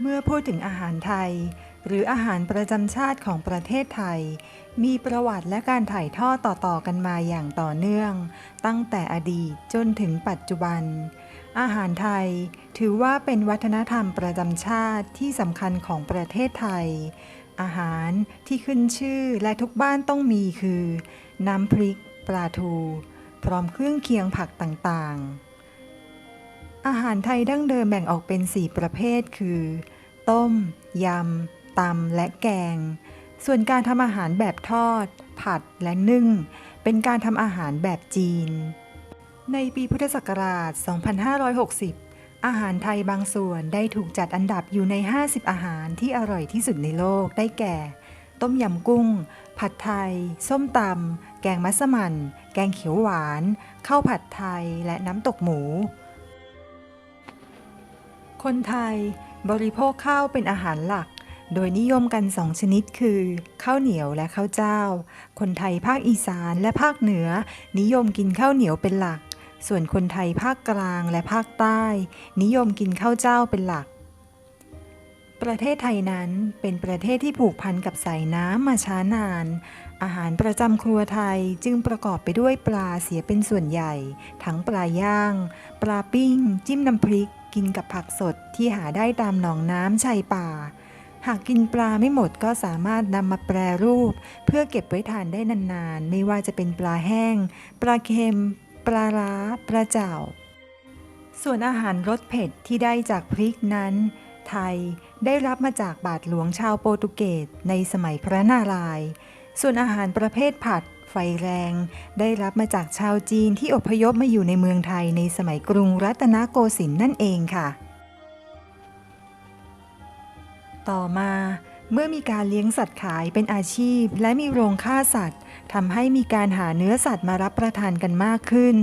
เมื่อพูดถึงอาหารไทย หรืออาหารประจำชาติของประเทศไทย มีประวัติและการถ่ายทอดต่อๆกันมาอย่างต่อเนื่อง ตั้งแต่อดีตจนถึงปัจจุบัน อาหารไทยถือว่าเป็นวัฒนธรรมประจำชาติที่สำคัญของประเทศไทย อาหารที่ขึ้นชื่อและทุกบ้านต้องมีคือ น้ำพริก ปลาทู พร้อมเครื่องเคียงผักต่างๆ อาหารไทยดั้งเดิมแบ่งออกเป็น 4 ประเภทคือ ต้ม ยำ ตำ และแกง ส่วนการทำอาหารแบบทอด ผัดและนึ่ง เป็นการทำอาหารแบบจีน ในปีพุทธศักราช 2560 อาหารไทยบางส่วนได้ถูกจัดอันดับอยู่ใน 50 อาหารที่อร่อยที่สุดในโลกได้แก่ ต้มยำกุ้ง ผัดไทย ส้มตำ แกงมัสมั่น แกงเขียวหวาน ข้าวผัดไทย และน้ำตกหมู คนไทยบริโภคข้าวเป็นอาหารหลัก โดยนิยมกันสองชนิดคือข้าวเหนียวและข้าวเจ้า คนไทยภาคอีสานและภาคเหนือ นิยมกินข้าวเหนียวเป็นหลัก ส่วนคนไทยภาคกลางและภาคใต้ นิยมกินข้าวเจ้าเป็นหลัก ประเทศไทยนั้นเป็นประเทศที่ผูกพันกับสายน้ำมาช้านาน อาหารประจำครัวไทยจึงประกอบไปด้วยปลาเสียเป็นส่วนใหญ่ ทั้งปลาย่าง ปลาปิ้ง จิ้มน้ำพริก กินกับผักสดที่หาได้ตามหนองน้ำชายป่า หากกินปลาไม่หมดก็สามารถนำมาแปรรูป เพื่อเก็บไว้ทานได้นานๆ ไม่ว่าจะเป็นปลาแห้ง ปลาเค็ม ปลาร้า ปลาเจ่า ส่วนอาหารรสเผ็ดที่ได้จากพริกนั้น ไทยได้รับมาจากบาทหลวงชาวโปรตุเกสในสมัยพระนารายณ์ส่วนอาหารประเภทผัด แรง ได้รับมาจากชาวจีนที่อพยพมาอยู่ในเมืองไทยในสมัยกรุงรัตนโกสินทร์นั่นเองค่ะ ต่อมา เมื่อมีการเลี้ยงสัตว์ขายเป็นอาชีพ และมีโรงฆ่าสัตว์ทำให้มีการหาเนื้อสัตว์มารับประทานกันมากขึ้น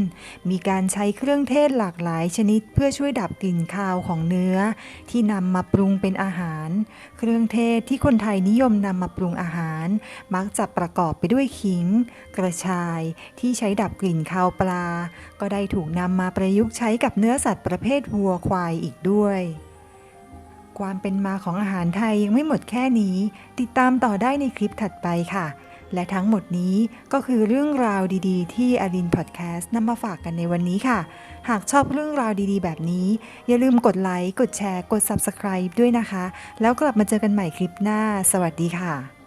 มีการใช้เครื่องเทศหลากหลายชนิดเพื่อช่วยดับกลิ่นคาวของเนื้อ ที่นำมาปรุงเป็นอาหาร เครื่องเทศที่คนไทยนิยมนำมาปรุงอาหาร มักจะประกอบไปด้วยขิง กระชาย ที่ใช้ดับกลิ่นคาวปลา ก็ได้ถูกนำมาประยุกต์ใช้กับเนื้อสัตว์ประเภทวัวควายอีกด้วย ความเป็นมาของอาหารไทยยังไม่หมดแค่นี้ ติดตามต่อได้ในคลิปถัดไปค่ะ และทั้งหมดนี้ก็คือเรื่องราวดีๆ ที่อรินพอดแคสต์นำมาฝากกันในวันนี้ค่ะ หากชอบเรื่องราวดีๆ แบบนี้ อย่าลืมกดไลค์ กดแชร์ กด Subscribe ด้วยนะคะ แล้วกลับมาเจอกันใหม่คลิปหน้า สวัสดีค่ะ